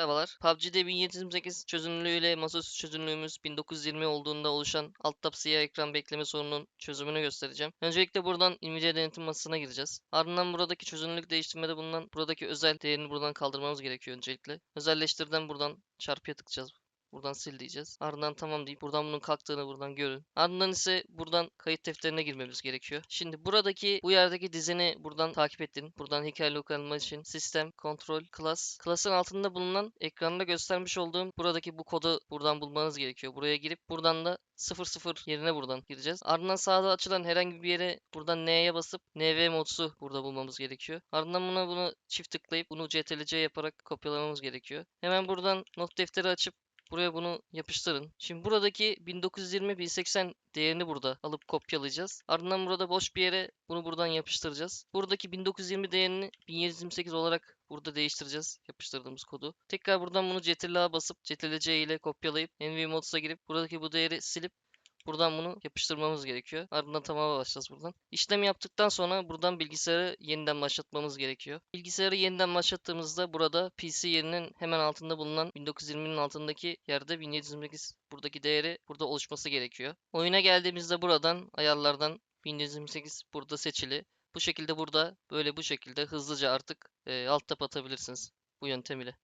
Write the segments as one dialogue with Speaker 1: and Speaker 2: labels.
Speaker 1: Merhabalar. PUBG'de 1728 çözünürlüğüyle masaüstü çözünürlüğümüz 1920 olduğunda oluşan alt tab siyah ekran bekleme sorununun çözümünü göstereceğim. Öncelikle buradan Nvidia denetim masasına gireceğiz. Ardından buradaki çözünürlük değiştirmede bulunan buradaki özel değerini buradan kaldırmamız gerekiyor öncelikle. Özelleştirden buradan çarpıya tıklayacağız. Buradan sil diyeceğiz. Ardından tamam deyip buradan bunun kalktığını buradan görün. Ardından ise buradan kayıt defterine girmemiz gerekiyor. Şimdi buradaki bu yerdeki dizini buradan takip ettin. Buradan hikaye lokalma için sistem, kontrol, class. Class'ın altında bulunan ekranda göstermiş olduğum buradaki bu kodu buradan bulmanız gerekiyor. Buraya girip buradan da 00 yerine buradan gireceğiz. Ardından sağda açılan herhangi bir yere buradan N'ye basıp NV modsu burada bulmamız gerekiyor. Ardından buna bunu çift tıklayıp bunu CTRL-C yaparak kopyalamamız gerekiyor. Hemen buradan not defteri açıp Buraya bunu yapıştırın. Şimdi buradaki 1920-1080 değerini burada alıp kopyalayacağız. Ardından burada boş bir yere bunu buradan yapıştıracağız. Buradaki 1920 değerini 1728 olarak burada değiştireceğiz yapıştırdığımız kodu. Tekrar buradan bunu Ctrl-A basıp Ctrl-C ile kopyalayıp NVMods'a girip buradaki bu değeri silip Buradan bunu yapıştırmamız gerekiyor. Ardından tamama başlayacağız buradan. İşlem yaptıktan sonra buradan bilgisayarı yeniden başlatmamız gerekiyor. Bilgisayarı yeniden başlattığımızda burada PC yerinin hemen altında bulunan 1920'nin altındaki yerde 1728 buradaki değeri burada oluşması gerekiyor. Oyuna geldiğimizde buradan ayarlardan 1728 burada seçili. Bu şekilde burada böyle bu şekilde hızlıca artık e, alt tab atabilirsiniz bu yöntem ile.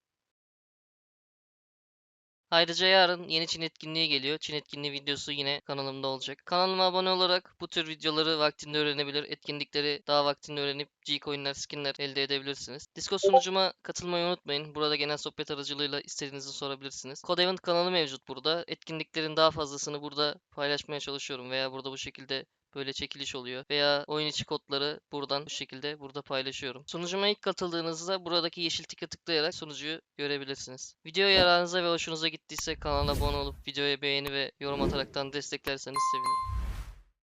Speaker 1: Ayrıca yarın yeni Çin etkinliği geliyor. Çin etkinliği videosu yine kanalımda olacak. Kanalıma abone olarak bu tür videoları vaktinde öğrenebilir. Etkinlikleri daha vaktinde öğrenip G-Coin'ler, skinler elde edebilirsiniz. Discord sunucuma katılmayı unutmayın. Burada genel sohbet aracılığıyla istediğinizi sorabilirsiniz. Code Event kanalı mevcut burada. Etkinliklerin daha fazlasını burada paylaşmaya çalışıyorum veya burada bu şekilde böyle çekiliş oluyor. Veya oyun içi kodları buradan bu şekilde burada paylaşıyorum. Sunucuma ilk katıldığınızda buradaki yeşil tika tıklayarak sunucuyu görebilirsiniz. Video yararınıza ve hoşunuza gittiyse kanala abone olup videoya beğeni ve yorum ataraktan desteklerseniz sevinirim.